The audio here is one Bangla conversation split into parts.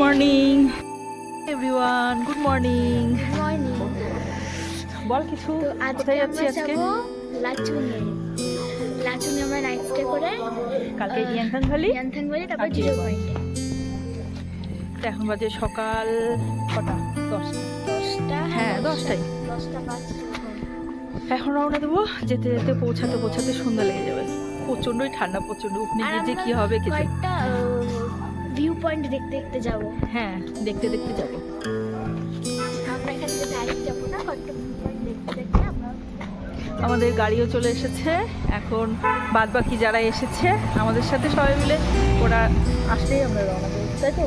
মর্নিং এভরিওয়ান গুড মর্নিং বল কিছু কোথায় যাচ্ছি আজকে? লাচুনে। লাচুনে আমরা নাইট স্টে করে কালকে ইয়াংথাং ভ্যালি ইয়াংথাং ভ্যালি তারপর আর জিরো পয়েন্টে। এখন বাজে সকাল কটা দশটা। দশটা হ্যাঁ, দশটাই। দশটা। পাঁচ এখন রওনা দেবো যেতে যেতে পৌঁছাতে পৌঁছাতে সন্ধ্যা লেগে যাবে। প্রচণ্ডই ঠান্ডা প্রচণ্ড। আর গিয়ে যে কি হবে কিছু পয়েন্ট দেখতে দেখতে যাব। হ্যাঁ দেখতে দেখতে যাব। আমরা এখান থেকে ডাইরেক্ট যাব না কয়েকটা পয়েন্ট দেখতে দেখতে আমরা আমাদের গাড়িও চলে এসেছে। এখন বাদ বাকি যারা এসেছে আমাদের সাথে সবাই মিলে ওরা আসলেই আমরা রওনা দেবো তাই তো?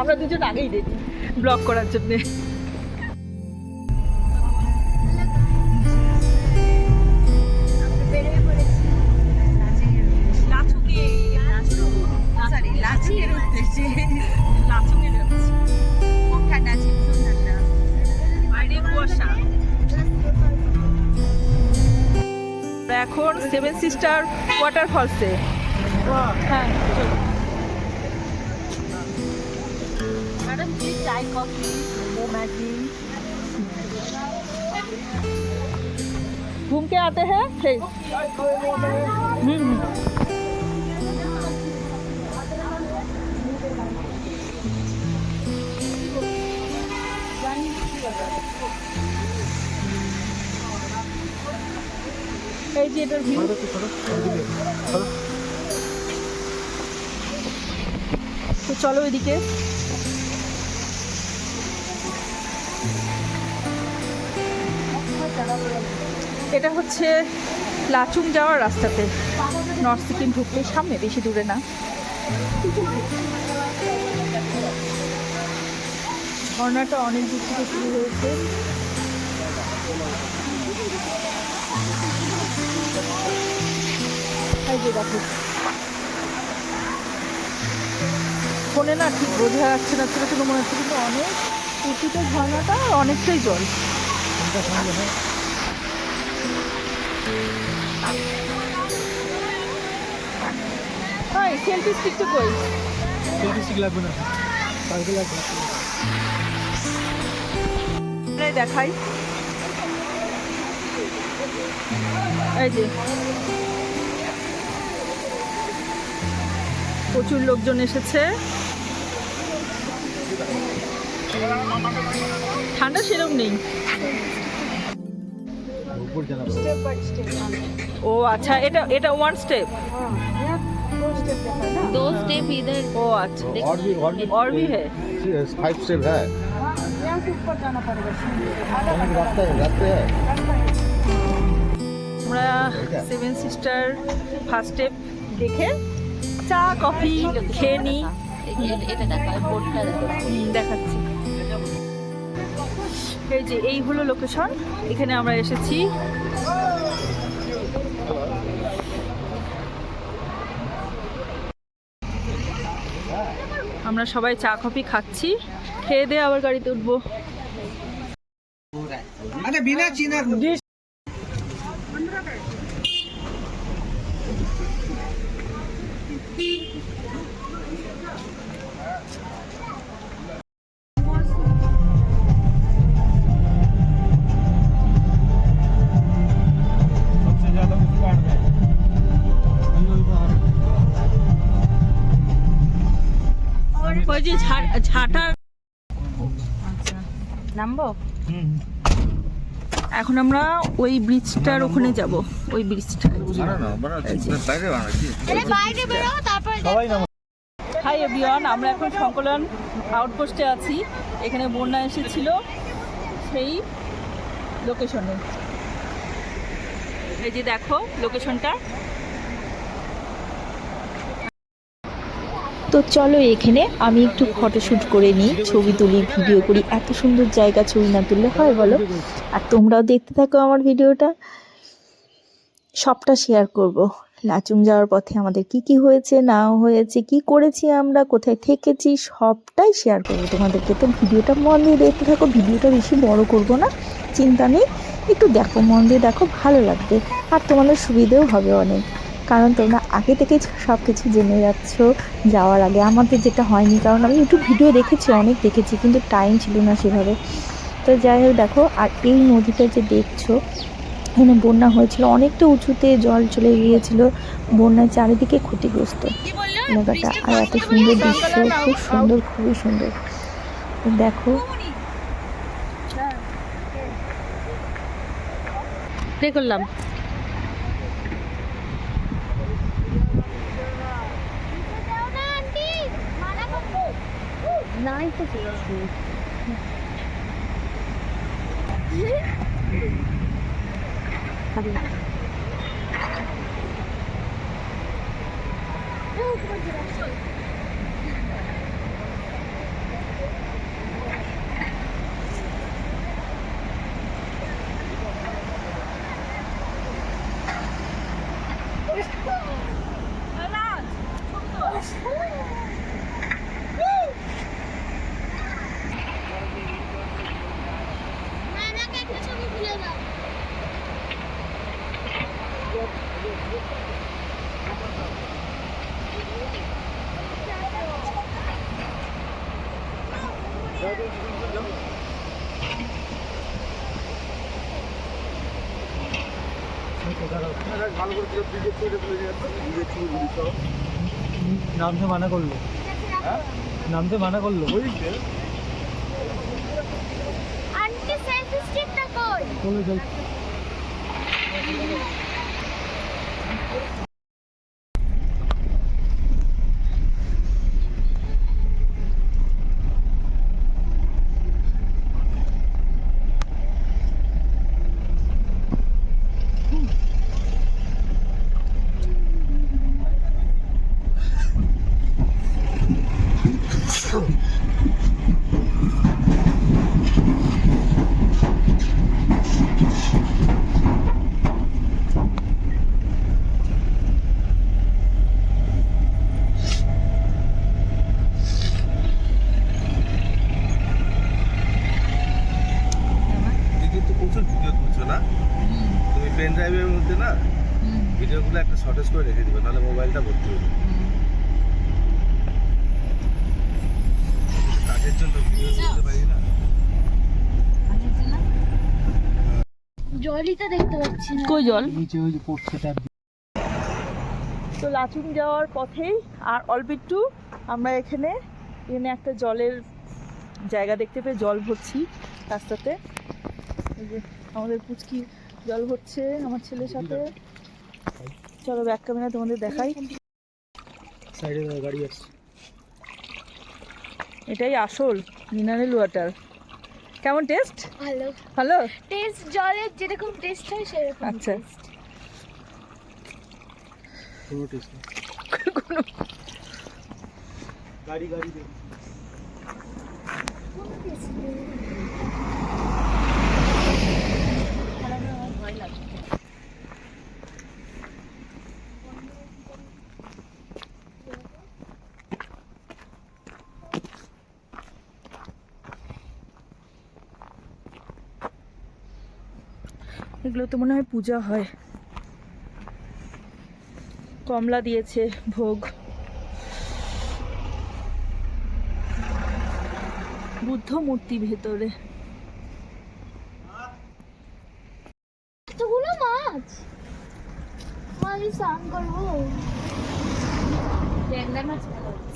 আমরা দুজন আগেই দেখি ব্লগ করার জন্যে। লাচুকের উদ্দেশ্যে খুব ঠান্ডা আছে ভীষণ ঠান্ডা বাইরে কুয়াশা আমরা এখন সেভেন সিস্টার ওয়াটারফলসে হ্যাঁ চলো। ম্যাডাম প্লিজ চাই কফি वो मैगी घूम के आते हैं फिर हम्म, এই যে এটার ভিউ তো চলো এদিকে। এটা হচ্ছে লাচুং যাওয়ার রাস্তাতে। নর্থ সিকিম ঢুকতে সামনে, বেশি দূরে না। ঝর্ণাটা অনেক দূর থেকে শুরু হয়েছে। এই যে দেখো। ফোনে না ঠিক বোঝা যাচ্ছে না ছোটো ছোটো মনে হচ্ছে কিন্তু অনেক উঁচুতে ঝর্ণাটা অনেকটাই জল। সেলফি স্টিকটা কই? সেলফি স্টিক লাগবে না। কালকে লাগবে। দেখাই। এই যে। প্রচুর লোকজন এসেছে ঠান্ডা সেরকম নেই উপর জানাবো ও আচ্ছা এটা এটা ওয়ান স্টেপ दो स्टेप इधर ও আচ্ছা और भी और भी और भी है फाइव स्टेप है रास्ता है रास्ते है আমরা সেভেন সিস্টার ফার্স্ট স্টেপ দেখে চা, কফি, খেয়ে নিই। দেখাচ্ছি। এই যে, এই হলো লোকেশন এখানে আমরা এসেছি। আমরা সবাই চা, কফি খাচ্ছি। খেয়ে দিয়ে আবার গাড়িতে উঠবো। মানে বিনা চিনার হয়েছে ছাটা আচ্ছা, নামবো? এখন আমরা ওই ব্রিজটার ওখানে যাব ওই ব্রিজটা। হাই এভরিওয়ান আমরা এখন সংকলন আউটপোস্টে আছি। এখানে বন্যা এসেছিল সেই লোকেশনে এই যে দেখো লোকেশনটা তো চলো এখানে, আমি একটু ফটোশ্যুট করে নিই, ছবি তুলি ভিডিও করি। এত সুন্দর জায়গা ছবি না তুললে হয় বলো? আর তোমরাও দেখতে থাকো আমার ভিডিওটা। সবটা শেয়ার করব। লাচুং যাওয়ার পথে আমাদের কি কি হয়েছে না হয়েছে, কি করেছি আমরা, কোথায় থেকেছি, সবটাই শেয়ার করব তোমাদেরকে। তো ভিডিওটা মন দিয়ে দেখতে থাকো, ভিডিওটা বেশি বড় করব না, চিন্তা নেই। একটু দেখো, মন দিয়ে দেখো, ভালো লাগবে। আর তোমাদের সুবিধেও হবে অনেক। কারণ তোমরা আগে থেকে সব কিছু জেনে যাচ্ছ যাওয়ার আগে। আমাদের যেটা হয়নি কারণ আমি ইউটিউব ভিডিও দেখেছি অনেক দেখেছি কিন্তু টাইম ছিল না সেভাবে। তো যাই হোক দেখো আর এই নদীটা যে দেখছ এখানে বন্যা হয়েছিল। অনেকটা উঁচুতে জল চলে গিয়েছিল। বন্যার চারিদিকে ক্ষতিগ্রস্ত। এলাকাটা আর এত সুন্দর দৃশ্য খুব সুন্দর খুবই সুন্দর। দেখো। প্লে করলাম যাও না আন্টি মানা করব নাই তো মানাকে নামতে মানা করল। নামতে মানা করল। আন্টি সেলফি স্টিকটা কই চলে যাই দিদি তো প্রচুর ভিডিও তুলছো না তুমি পেন ড্রাইভের মধ্যে না ভিডিওগুলো একটা শর্টেজ করে রেখে দিবে নাহলে মোবাইলটা ভর্তি হবে কাজের জন্য ভিডিও তুলতে পারি না? জলই তো দেখতে পাচ্ছি না। কই জল? নিচে ওই যে পড়ছে তো লাচুং যাওয়ার পথেই আর অল্প একটু আমরা এখানে এখানে একটা জলের জায়গা দেখতে পেয়ে জল ভরছি রাস্তাতে। এই যে আমাদের পুচকি জল ভরছে আমার ছেলের সাথে। চলো ব্যাক ক্যামেরা তোমাদের দেখাই। সাইডে গাড়ি আসছে। এটাই আসল মিনারেল ওয়াটার কেমন টেস্ট ভালো। ভালো? টেস্ট জলের যেরকম টেস্ট হয় সেরকম আচ্ছা। কোনো টেস্ট নেই। গাড়ি গাড়ি দেখি এগুলো তো মনে হয় পূজা হয়। কমলা দিয়েছে ভোগ। বুদ্ধ মূর্তি ভেতরে। এতগুলো মাছ? আমি স্নান করব।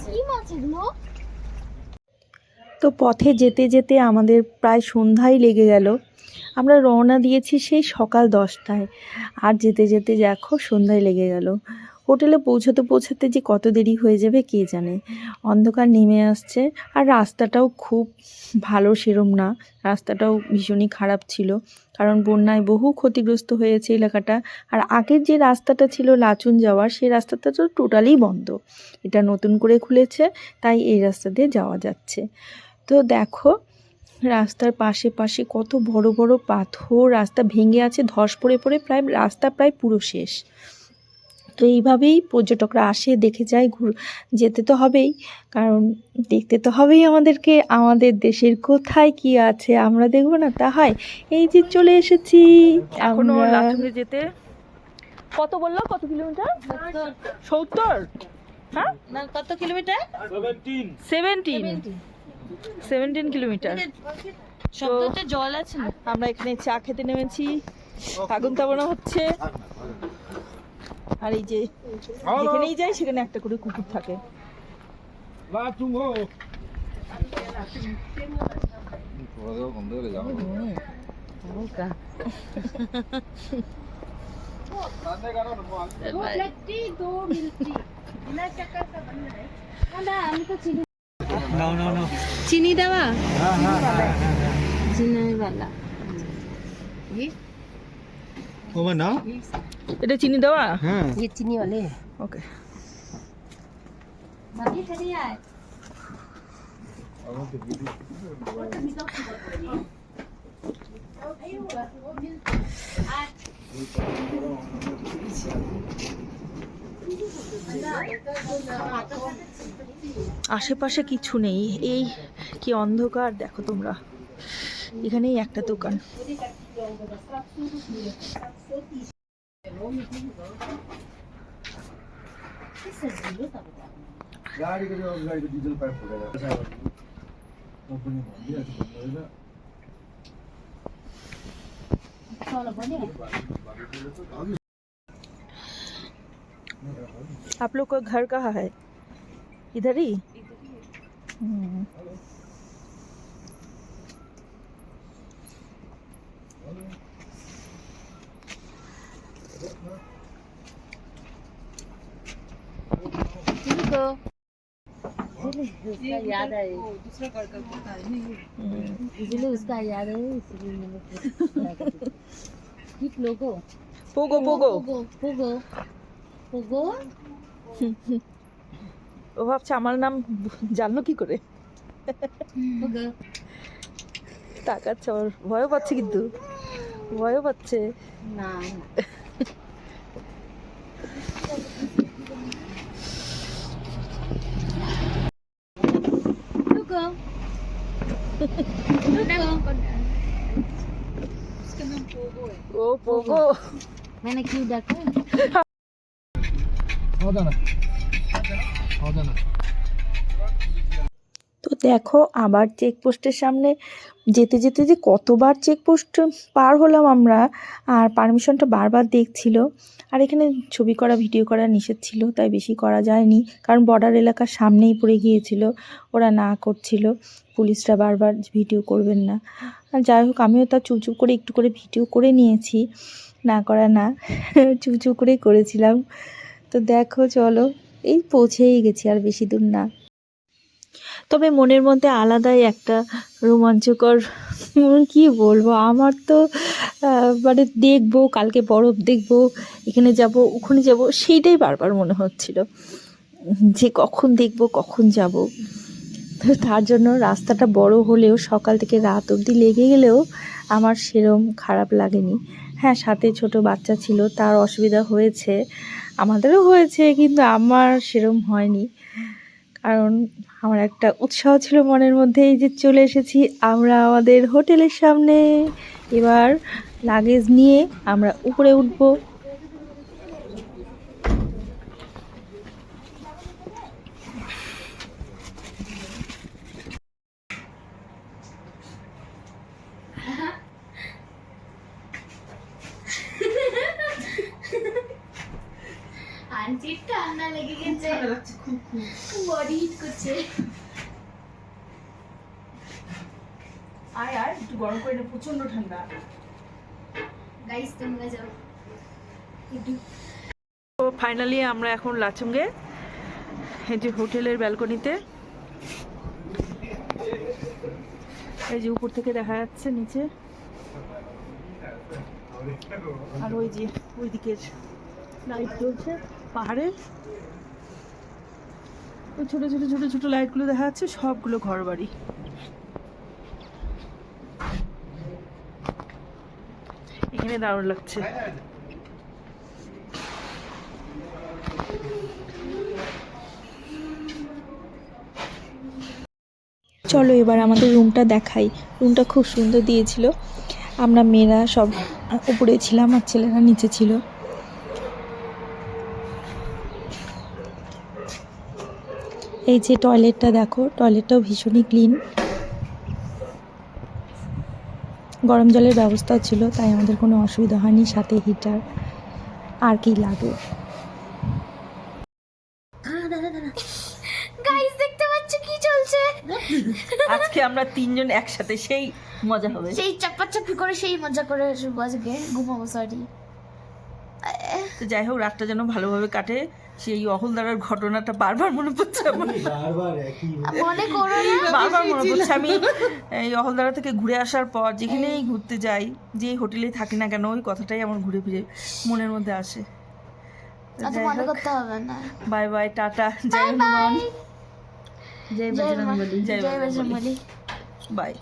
কি মাছ এগুলো? তো পথে যেতে যেতে আমাদের প্রায় সন্ধ্যায় লেগে গেল। আমরা রওনা দিয়েছি সেই সকাল দশটায়। আর যেতে যেতে দেখো সন্ধ্যায় লেগে গেল। হোটেলে পৌঁছাতে পৌঁছাতে যে কত দেরি হয়ে যাবে কে জানে। অন্ধকার নেমে আসছে আর রাস্তাটাও খুব ভালো সেরম না। রাস্তাটাও ভীষণই খারাপ ছিল। কারণ বন্যায় বহু ক্ষতিগ্রস্ত হয়েছে এলাকাটা। আর আগের যে রাস্তাটা ছিল লাচুন যাওয়ার, সেই রাস্তাটা তো টোটালি বন্ধ। এটা নতুন করে খুলেছে, তাই এই রাস্তা দিয়ে যাওয়া যাচ্ছে। তো দেখো রাস্তার পাশে পাশে কত বড় বড় পাথর রাস্তা ভেঙে আছে ধস পড়ে পড়ে প্রায় রাস্তা প্রায় পুরো শেষ। তো এইভাবেই পর্যটকরা আসে দেখে যায় ঘুর যেতে তো হবেই। কারণ দেখতে তো হবেই আমাদেরকে আমাদের দেশের কোথায় কি আছে আমরা দেখব না তা হয়। এই যে চলে এসেছি আমরা। যেতে। কত বলল? কত কিলোমিটার? সত্তর। হ্যাঁ? কত কিলোমিটার? সেভেন্টিন সেভেন্টিন কিলোমিটার শব্দতে জল আছে না? আমরা এখানে চা খেতে নেমেছি। আগুন তাবানো হচ্ছে। আর এই যে যেখানেই যাই সেখানে একটা করে কুকুর থাকে। নাও নাও চিনি দেওয়া হ্যাঁ হ্যাঁ হ্যাঁ হ্যাঁ চিনি वाला ওমা নাও এটা চিনি দেওয়া হ্যাঁ ये चीनी वाले हैं ওকে भाभी चलिए आए আশেপাশে কিছু নেই এই কি অন্ধকার দেখো তোমরা এখানেই একটা দোকান गाड़ी के आप लोग का घर कहाँ है? इधर ही। उसका याद है इसलिए उसका याद है इसलिए मैंने ठीक लोगो पोगो। Pogo Pogo Pogo. ও ভাবছে আমার নাম জানলো কি করে? তাকাচ্ছে আমার ভয়ও পাচ্ছে কিন্তু। ভয়ও পাচ্ছে। না ও পোগো। মানে কি দেখো? তো দেখো, আবার চেকপোস্টের সামনে যেতে যেতে যে কতবার চেকপোস্ট পার হলাম আমরা, আর পারমিশনটা বারবার দেখছিল। আর এখানে ছবি করা ভিডিও করা নিষেধ ছিল, তাই বেশি করা যায়নি। কারণ বর্ডার এলাকার সামনেই পড়ে গিয়েছিল, ওরা না করছিল। পুলিশরা বারবার ভিডিও করবেন না। আর যাই হোক, আমিও তা চুপ চুপ করে একটু করে ভিডিও করে নিয়েছি। না করা না চুপ চুপ করেই করেছিলাম। তো দেখো, চলো। এই পৌঁছেই গেছি, আর বেশি দূর না। তবে মনের মধ্যে আলাদাই একটা রোমাঞ্চকর কি বলব? আমার তো মানে দেখব, কালকে বরফ দেখব, এখানে যাব, ওখানে যাব, সেইটাই বারবার মনে হচ্ছিল। যে কখন দেখব, কখন যাব। তার জন্য রাস্তাটা বড় হলেও সকাল থেকে রাত অবধি লেগে গেলেও আমার সেরম খারাপ লাগেনি। হ্যাঁ সাথে ছোট বাচ্চা ছিল, তার অসুবিধা হয়েছে। আমাদেরও হয়েছে, কিন্তু আমার সেরম হয়নি। কারণ আমার একটা উৎসাহ ছিল মনের মধ্যে, এই যে চলে এসেছি আমরা আমাদের হোটেলের সামনে। এবার লাগেজ নিয়ে আমরা উপরে উঠবো। আন্টির ঠান্ডা লেগে গেছে বডি হিট করছে আয় আর একটু গরম করে নে প্রচণ্ড ঠান্ডা গাইস তোমরা যাও তো ফাইনালি আমরা এখন লাচুঙ্গে এই যে হোটেলের ব্যালকনিতে। এই যে উপর থেকে দেখা যাচ্ছে নিচে। আর ওই যে ওই দিকের লাইট জ্বলছে। পাহাড়ে। ওই ছোট ছোট ছোট ছোট লাইটগুলো দেখা যাচ্ছে, সবগুলো ঘর বাড়ি এখানে দারুণ লাগছে। চলো এবার আমাদের রুমটা দেখাই। রুমটা খুব সুন্দর দিয়েছিল। আমরা মেয়েরা সব উপরে ছিলাম আর ছেলেরা নিচে ছিল। এই যে টয়লেটটা দেখো টয়লেটটাও ভীষণই ক্লিন। গরম জলের ব্যবস্থা ছিল তাই আমাদের কোনো অসুবিধা হয়নি সাথে হিটার আর কি লাগে দেখতে পাচ্ছ কি চলছে? আজকে আমরা তিনজন একসাথে সেই মজা হবে। সেই চাপাচাপি করে সেই মজা করে আসব আজকে ঘুমাবো সরি তো যাই হোক রাতটা যেন ভালোভাবে কাটে। সেই অহলদারার ঘটনাটা বারবার মনে পড়ছে আমার। বারবার মনে করো বারবার মনে পড়ছে। আমি এই অহলদারা থেকে ঘুরে আসার পর যেখানেই ঘুরতে যাই যে হোটেলেই থাকি না কেন ওই কথাটাই আমার ঘুরে ফিরে মনের মধ্যে আসে। না। Bye bye tata. জয় হনুমান। জয় জয় বাই।